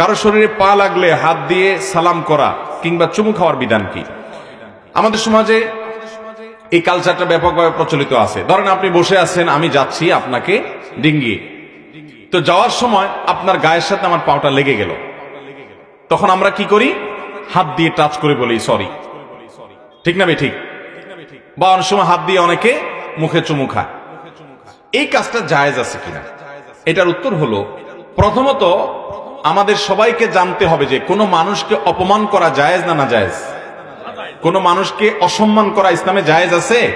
কারও শরীরে পা লাগলে হাত দিয়ে সালাম করা কিংবা চুমু খাওয়ার বিধান কি? আমাদের সমাজে এই কালচারটা ব্যাপকভাবে প্রচলিত আছে। ধরেন আপনি বসে আছেন, আমি যাচ্ছি আপনাকে ডিঙ্গিয়ে তো যাওয়ার সময় আপনার গায়ের সাথে আমার পাওটা লেগে গেল। তখন আমরা কি করি? হাত দিয়ে টাচ করে বলি সরি ঠিক না ঠিক? বা অনেক সময় হাত দিয়ে অনেকে মুখে চুমু খায়। এই কাজটা জায়েজ আছে কিনা? এটার উত্তর হলো, প্রথমত আমাদের সবাইকে জানতে হবে যে কোনো মানুষকে অপমান করা জায়েজ না না জায়েজ কোন মানুষকে অসম্মান করা ইসলামে জায়েজ আছে?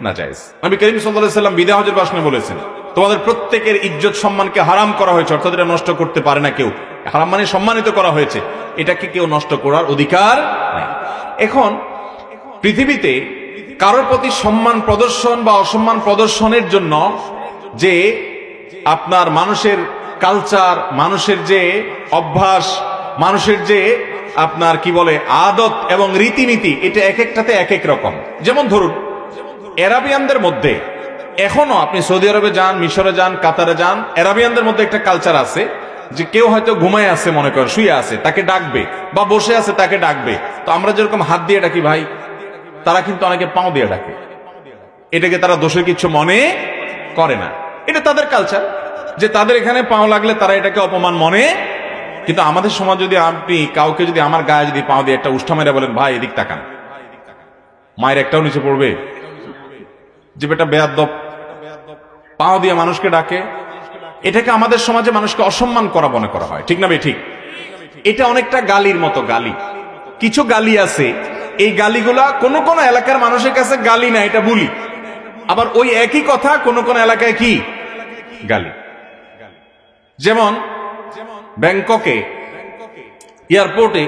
না জায়েজ। নবী করিম সাল্লাম বিদা হজের ভাষণে বলেছেন, তোমাদের প্রত্যেকের ইজ্জত সম্মানকে হারাম করা হয়েছে, অর্থাৎ এটা নষ্ট করতে পারে না কেউ। হারাম মানে সম্মানিত করা হয়েছে। এটাকে কেউ নষ্ট করার অধিকার নাই। এখন, পৃথিবীতে কারোর প্রতি সম্মান প্রদর্শন বা অসম্মান প্রদর্শনের জন্য যে আপনার মানুষের কালচার মানুষের যে অভ্যাস, মানুষের যে আপনার কি বলে, আদত এবং রীতিনীতি, এটা এক একটাতে এক এক রকম। যেমন ধরুন এরাবিয়ানদের মধ্যে, এখনও আপনি সৌদি আরবে যান, মিশরে যান, কাতারে যান এরাবিয়ানদের মধ্যে একটা কালচার আছে, যে কেউ হয়তো ঘুমায় আছে, মনে করেন শুয়ে আছে, তাকে ডাকবে, বা বসে আছে, তাকে ডাকবে। তো আমরা যেরকম হাত দিয়ে ডাকি ভাই, তারা কিন্তু অনেকে পাও দিয়ে ডাকে। এটাকে তারা দোষের কিছু মনে করে না। এটা তাদের কালচার যে তাদের এখানে পাও লাগলে তারা এটাকে অপমান মনে। কিন্তু আমাদের সমাজ যদি আপনি কাউকে যদি আমার গায়ে যদি পাও দিয়ে একটা উষ্ঠা মেরে বলেন, ভাই, এদিক তাকান। মায়ের একটাও নিচে পড়বে। যে বেটা বেয়াদ্দপ পাও দিয়ে মানুষকে ডাকে। এটাকে আমাদের সমাজে মানুষকে অসম্মান করা মনে করা হয়। ঠিক না ঠিক। এটা অনেকটা গালির মতো গালি। কিছু গালি আছে। এই গালিগুলা কোন কোন এলাকার মানুষের কাছে গালি না, এটা বলি আবার ওই একই কথা কোন কোন এলাকায় কি? গালি। যেমন ব্যাংককে, এয়ারপোর্টে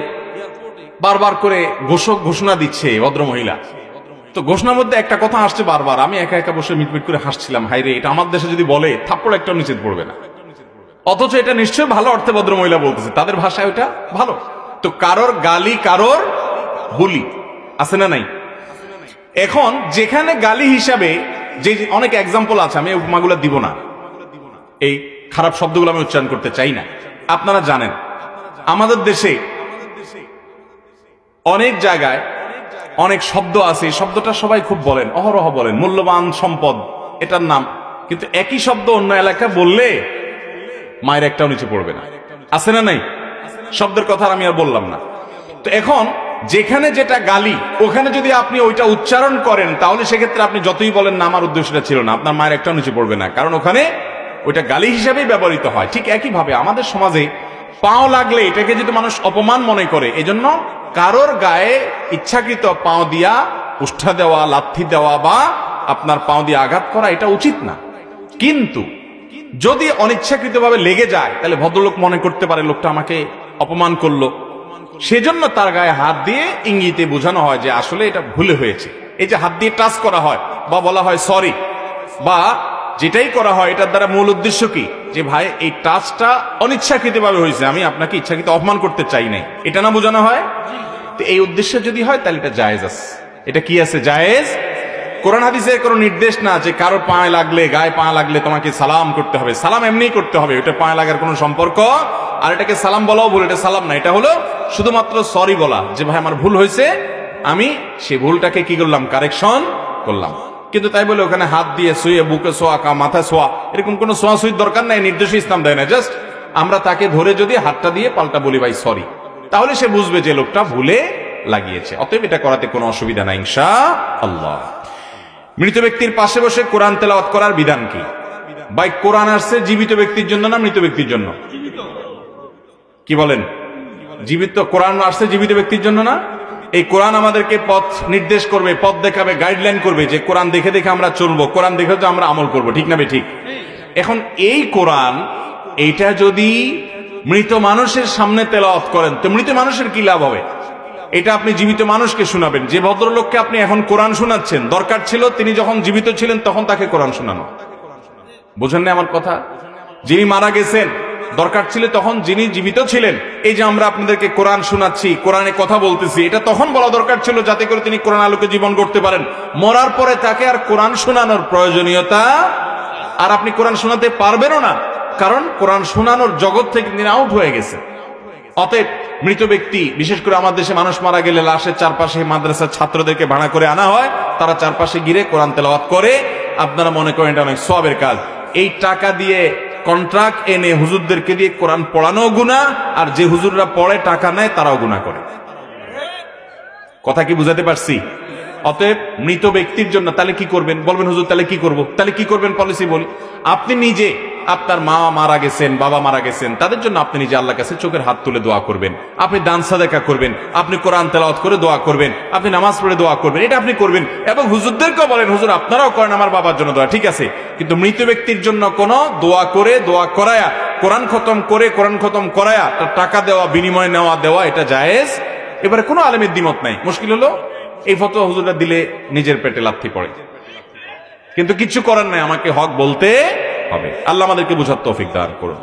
বারবার করে ঘোষক ঘোষণা দিচ্ছে ভদ্র মহিলা। তো ঘোষণার মধ্যে একটা কথা আসছে বারবার, আমি একা একা বসে মিটমিট করে হাসছিলাম হাইরে এটা আমার দেশে যদি বলে, থাপ্পড় একটা নিচে পড়বে না। অথচ এটা নিশ্চয়ই ভালো অর্থে ভদ্র মহিলা বলতেছে, তাদের ভাষায় ওটা ভালো। তো কারোর গালি, কারোর বুলি, আছে না নাই? এখন যেখানে গালি হিসাবে, যে অনেক এক্সাম্পল আছে, আমি উপমাগুলো দিব না। এই খারাপ শব্দগুলো আমি উচ্চারণ করতে চাই না। আপনারা জানেন, আমাদের দেশে অনেক জায়গায় অনেক শব্দ আছে শব্দটা সবাই খুব বলেন, অহরহ বলেন, মূল্যবান সম্পদ, এটার নাম। কিন্তু একই শব্দ অন্য এলাকা বললে মায়ের একটাও নিচে পড়বে না। আছে না নাই? শব্দের কথা আমি আর বললাম না। তো এখন যেখানে যেটা গালি, ওখানে যদি আপনি ওইটা উচ্চারণ করেন, তাহলে সেক্ষেত্রে আপনি যতই বলেন না, আমার উদ্দেশ্যটা ছিল না। আপনার মায়ের একটাও নিচে পড়বে না। কারণ ওখানে ওইটা গালি হিসাবেই ব্যবহৃত হয়। ঠিক একইভাবে আমাদের সমাজে পাও লাগলে এটাকে যদি মানুষ অপমান মনে করে, এজন্য কারোর গায়ে ইচ্ছাকৃত পাও দিয়া, উষ্ঠা দেওয়া, লাথি দেওয়া বা আপনার পাও দিয়ে আঘাত করা এটা উচিত না। কিন্তু যদি অনিচ্ছাকৃতভাবে লেগে যায়, তাহলে ভদ্রলোক মনে করতে পারে লোকটা আমাকে অপমান করল। সেজন্য তার গায়ে হাত দিয়ে ইঙ্গিতে বোঝানো হয় যে আসলে এটা ভুলে হয়েছে। এই যে হাত দিয়ে টাচ করা হয় বা বলা হয় সরি বা যেটাই করা হয়, এটার দ্বারা মূল উদ্দেশ্য কি? যে ভাই, এই টাচটা অনিচ্ছাকৃত ভাবে হয়েছে, আমি আপনাকে ইচ্ছাকৃত অপমান করতে চাই নাই। এটা না বোঝানো হয়? তো এই উদ্দেশ্যে যদি হয়, তাহলে এটা জায়েজ আছে। এটা কি আছে? জায়েজ? কোরআন হাদিসের কোনো নির্দেশ না যে কারও পায়ে লাগলে, গায়ে পা লাগলে তোমাকে সালাম করতে হবে। সালাম এমনি করতে হবে ওটা পায়ে লাগার কোনো সম্পর্ক। আর এটাকে সালাম বলাও বলে এটা সালাম না, এটা হলো শুধুমাত্র সরি বলা। যে ভাই, আমার ভুল হয়েছে, আমি সে ভুলটাকে কি করলাম? কারেকশন করলাম। কিন্তু তাই বলে ওখানে হাত দিয়ে শুয়ে বুকে শোয়া কা মাথায় শোয়া এরকম কোনো শোয়া শুয়ির দরকার নাই নির্দেশ ইসলাম দেয় না। জাস্ট আমরা তাকে ধরে যদি হাতটা দিয়ে পাল্টা বলি ভাই সরি তাহলে সে বুঝবে যে লোকটা ভুলে লাগিয়েছে। অতএব এটা করাতে কোনো অসুবিধা নাই ইনশা আল্লাহ মৃত ব্যক্তির পাশে বসে কোরআন তেলাওয়াত করার বিধান কি? ভাই কোরআন আসছে জীবিত ব্যক্তির জন্য না মৃত ব্যক্তির জন্য? কি বলেন? জীবিত কোরআন আসছে জীবিত ব্যক্তির জন্য না? এই কোরআন আমাদেরকে পথ নির্দেশ করবে, পথ দেখাবে গাইডলাইন করবে যে কোরআন দেখে দেখে আমরা চলবো, কোরআন দেখে তো আমরা আমল করব, ঠিক না ঠিক? এখন এই কোরআন, এইটা যদি মৃত মানুষের সামনে তেলাওয়াত করেন, তো মৃত মানুষের কি লাভ হবে? এটা আপনি জীবিত মানুষকে শোনাবেন, যে ভদ্রলোককে আপনি এখন কোরআন শোনাচ্ছেন, দরকার ছিল তিনি যখন জীবিত ছিলেন তখন তাকে কোরআন শোনানো। বোঝেন না আমার কথা? যিনি মারা গেছেন দরকার ছিল তখন যিনি জীবিত ছিলেন। এই যে আমরা আপনাদেরকে কোরআন শোনাচ্ছি, কোরআনে কথা বলতেছি, এটা তখন বলা দরকার ছিল যাতে করে তিনি কোরআন আলোকে জীবন করতে পারেন। মরার পরে তাকে আর কোরআন শোনানোর প্রয়োজনীয়তা আর আপনি কোরআন শোনাতে পারবেনও না। কারণ কোরআন শোনানোর জগৎ থেকে তিনি আউট হয়ে গেছে অতএব মৃত ব্যক্তি, বিশেষ করে আমার দেশে মানুষ মারা গেলে লাশের চারপাশে মাদ্রাসার ছাত্রদেরকে ভাড়া করে আনা হয়, তারা চারপাশে গিরে কোরআন তেলাওয়াত করে। আপনারা মনে করেন এটা অনেক সবের কাজ। এই টাকা দিয়ে কন্ট্রাক্ট এনে হুজুরদেরকে দিয়ে কোরআন পড়ানো গুণা আর যে হুজুররা পড়ে, টাকা নেয়, তারাও গুণা করে। কথা কি বুঝাতে পারছি? অতএব মৃত ব্যক্তির জন্য তাহলে কি করবেন? বলবেন, হুজুর, তাহলে কি করব? তাহলে কি করবেন? পলিসি বলি। আপনি নিজে আপনার মা মারা গেছেন, বাবা মারা গেছেন, তাদের জন্য আপনি নিজে আল্লাহ কাছে চোখের হাত তুলে দোয়া করবেন। আপনি দান সাদেকা করবেন, আপনি কোরআন তেলাওয়াত করে দোয়া করবেন, আপনি নামাজ পড়ে দোয়া করবেন, এটা আপনি করবেন এবং হুজুরদেরকেও বলেন, হুজুর, আপনারাও করেন আমার বাবার জন্য দোয়া। ঠিক আছে, কিন্তু মৃত ব্যক্তির জন্য কোনো দোয়া করে, দোয়া করায়া, কোরআন খতম করে, কোরআন খতম করায়া, তার টাকা দেওয়া, বিনিময় নেওয়া, দেওয়া, এটা জায়েজ? এবারে কোনো আলেমের দ্বিমত নাই। মুশকিল হলো? এই ফতোয়া হুজুররা দিলে নিজের পেটে লাথি পড়ে। কিন্তু কিছু করার নাই, আমাকে হক বলতে হবে। আল্লাহ আমাদেরকে বুঝার তৌফিক দান করুন।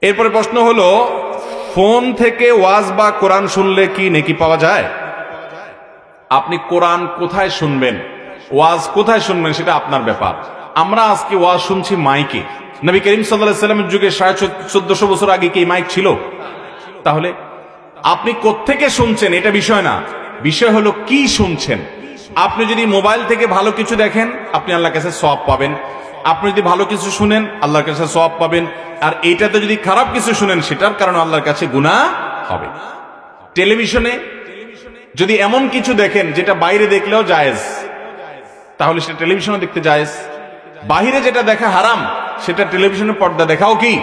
এরপরে প্রশ্ন হলো, ফোন থেকে ওয়াজ বা কোরআন শুনলে কি নেকি পাওয়া যায়? আপনি কোরআন কোথায় শুনবেন? ওয়াজ কোথায় শুনবেন সেটা আপনার ব্যাপার। আমরা আজকে ওয়াজ শুনছি মাইকে। নবী করিম সাল্লাহ সাল্লামের যুগে সাড়ে চোদ্দশো বছর আগে কি মাইক ছিল? তাহলে আপনি কোত্থেকে শুনছেন? এটা বিষয় না। বিষয় হলো কি শুনছেন? আপনি যদি মোবাইল থেকে ভালো কিছু দেখেন, আপনি আল্লাহর কাছে সব পাবেন। আপনি যদি ভালো কিছু শুনেন, আল্লাহর কাছে সব পাবেন। আর এইটাতে যদি খারাপ কিছু শুনেন, সেটার কারণে আল্লাহর কাছে গুনাহ হবে। টেলিভিশনে যদি এমন কিছু দেখেন, যেটা বাইরে দেখলেও জায়েজ, তাহলে সেটা টেলিভিশনে দেখতে জায়েজ। বাহিরে যেটা দেখা হারাম, সেটা টেলিভিশনের পর্দা দেখাও কি?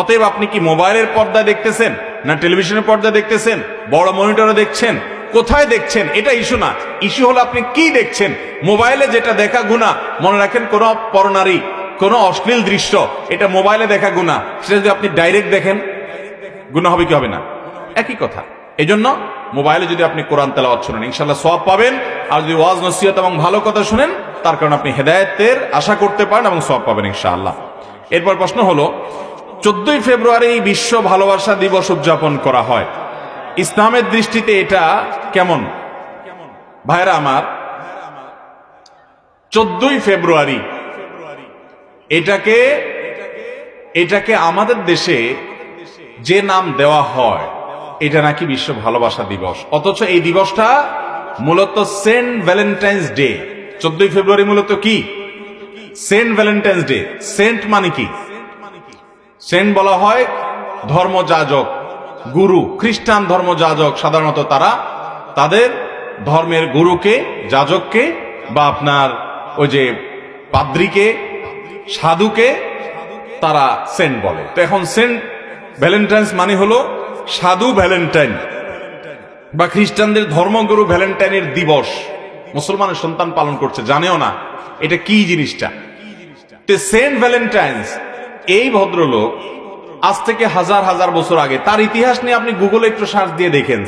অতএব আপনি কি মোবাইলের পর্দা দেখতেছেন, না টেলিভিশনের পর্দা দেখতেছেন, বড় মনিটরে দেখছেন কোথায় দেখছেন? এটা ইস্যু না। ইস্যু হলো আপনি কি দেখছেন? মোবাইলে যেটা দেখা গুণা মনে রাখেন কোন পরনারী, কোন অশ্লীল দৃশ্য, এটা মোবাইলে দেখা গুণা সেটা যদি আপনি ডাইরেক্ট দেখেন গুণা হবে কি হবে না? একই কথা। এই জন্য মোবাইলে যদি আপনি কোরআন তেলাওয়াত শুনেন ইনশাল্লাহ সব পাবেন। আর যদি ওয়াজ, নসিহত এবং ভালো কথা শুনেন, তার কারণে আপনি হেদায়েতের আশা করতে পারেন এবং সব পাবেন ইনশাআল্লাহ। এরপর প্রশ্ন হলো, চোদ্দই ফেব্রুয়ারি বিশ্ব ভালোবাসা দিবস উদযাপন করা হয়। ইসলামের দৃষ্টিতে এটা কেমন? ভাইরা আমার, চোদ্দই ফেব্রুয়ারি, এটাকে এটাকে আমাদের দেশে যে নাম দেওয়া হয়, এটা নাকি বিশ্ব ভালোবাসা দিবস। অথচ এই দিবসটা মূলত সেন্ট ভ্যালেন্টাইন্স ডে। চোদ্দই ফেব্রুয়ারি মূলত কি? Saint Valentine's day. সেন্ট মানে কি? সেন্ট বলা হয় ধর্মযাজক। গুরু, খ্রিস্টান ধর্ম যাজক সাধারণত তারা তাদের ধর্মের গুরুকে, যাজককে বা আপনার ওই যে পাদ্রিকে, সাধুকে তারা সেন্ট বলে। তো এখন সেন্ট ভ্যালেন্টাইন্স মানে হলো সাধু ভ্যালেন্টাইন বা খ্রিস্টানদের ধর্মগুরু ভ্যালেন্টাইনের দিবস। মুসলমানের সন্তান পালন করছে, জানেও না এটা কি জিনিসটা। সেন্ট ভ্যালেন্টাইন্স, এই ভদ্রলোক আজ থেকে হাজার হাজার বছর আগে। তার ইতিহাস নিয়ে আপনি গুগলে একটু সার্চ দিয়ে দেখেন।